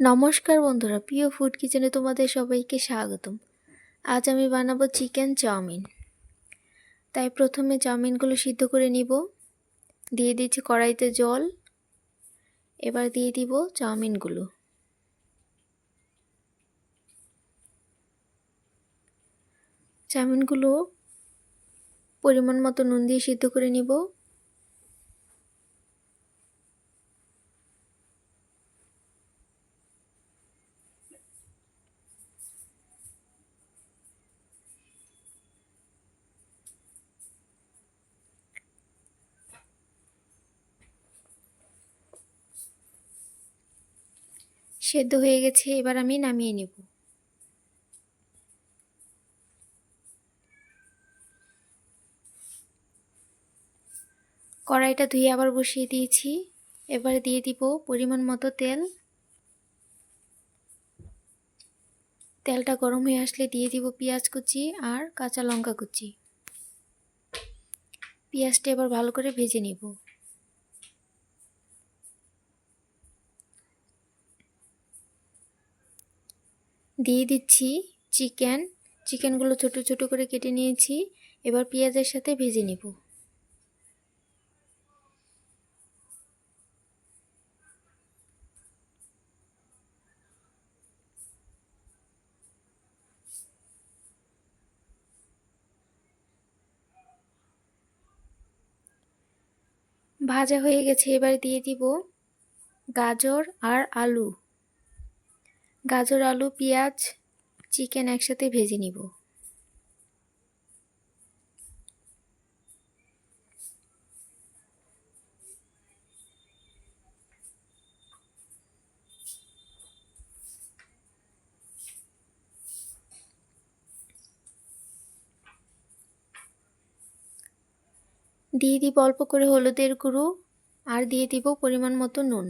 নমস্কার বন্ধুরা, প্রিয় ফুড কিচেনে তোমাদের সবাইকে স্বাগতম। আজ আমি বানাবো চিকেন চাউমিন। তাই প্রথমে চাউমিনগুলো সিদ্ধ করে নিব। দিয়ে দিচ্ছি কড়াইতে জল। এবার দিয়ে দিব চাউমিনগুলো। চাউমিনগুলো পরিমাণ মতো নুন দিয়ে সিদ্ধ করে নিব। সেদ্ধ হয়ে গেছে, এবার আমি নামিয়ে নেব। কড়াইটা ধুয়ে আবার বসিয়ে দিয়েছি। এবারে দিয়ে দিব পরিমাণ মতো তেল। তেলটা গরম হয়ে আসলে দিয়ে দিব পেঁয়াজ কুচি আর কাঁচা লঙ্কা কুচি। পেঁয়াজটা এবার ভালো করে ভেজে নেব। দিয়ে দিচ্ছি চিকেন। চিকেনগুলো ছোট ছোট করে কেটে নিয়েছি। এবার পেঁয়াজের সাথে ভেজে নেব। ভাজা হয়ে গেছে, এবার দিয়ে দিব গাজর আর আলু। গাজর, আলু, পেঁয়াজ, চিকেন একসাথে ভেজে নিব। দিয়ে দিব অল্প করে হলুদের গুঁড়ো আর দিয়ে দিব পরিমাণ মতো নুন।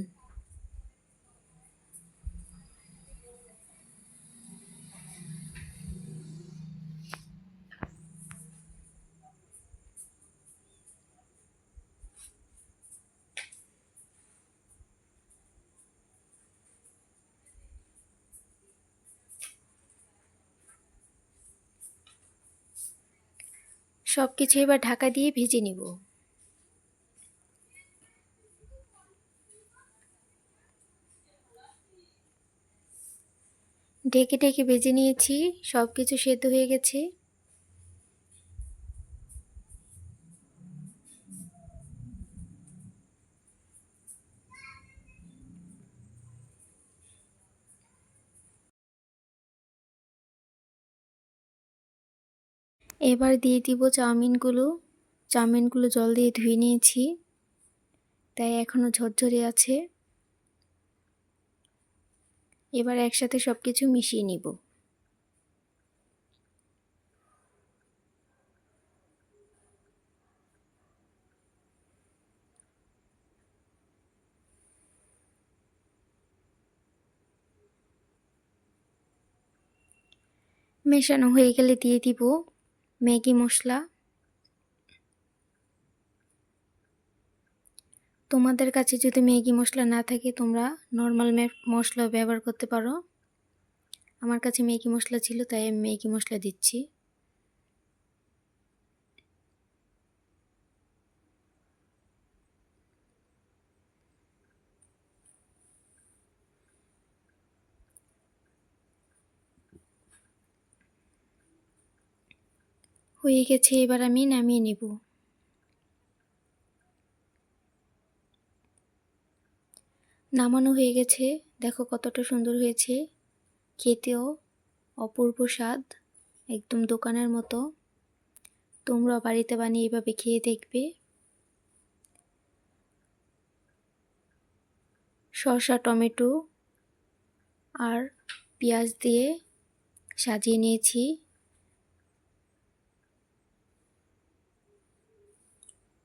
সব কিছু এবার ঢাকা দিয়ে ভেজে নিব। ঢেকে ঢেকে ভেজে নিয়েছি সব কিছু সেদ্ধ হয়ে গেছে। এবার দিয়ে দিব চাউমিনগুলো। চাউমিনগুলো জল দিয়ে ধুয়ে নিয়েছি। তাই এখনও ঝরঝরে আছে। এবার একসাথে সব কিছু মিশিয়ে নিব। মেশানো হয়ে গেলে দিয়ে দিব ম্যাগি মশলা। তোমাদের কাছে যদি ম্যাগি মশলা না থাকে, তোমরা নর্মাল মশলা ব্যবহার করতে পারো। আমার কাছে ম্যাগি মশলা ছিল, তাই আমি ম্যাগি মশলা দিচ্ছি। হয়ে গেছে, এবার আমি নামিয়ে নেব। নামানো হয়ে গেছে। দেখো কতটা সুন্দর হয়েছে। খেতেও অপূর্ব স্বাদ, একদম দোকানের মতো। তোমরা বাড়িতে বানিয়ে এভাবে খেয়ে দেখবে। শসা, টমেটো আর পেঁয়াজ দিয়ে সাজিয়ে নিয়েছি।